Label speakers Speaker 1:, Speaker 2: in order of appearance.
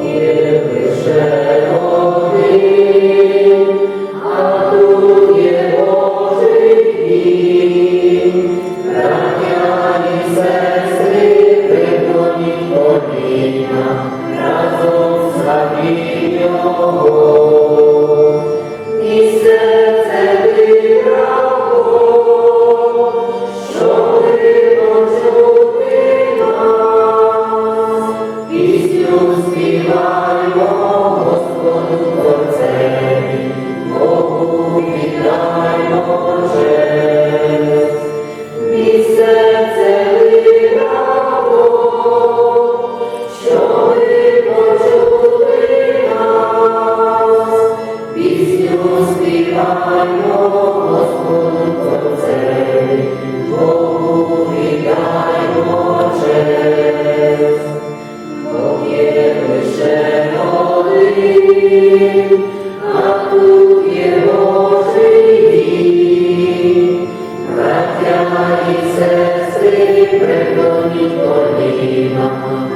Speaker 1: Deus. Sessi, prego di colina,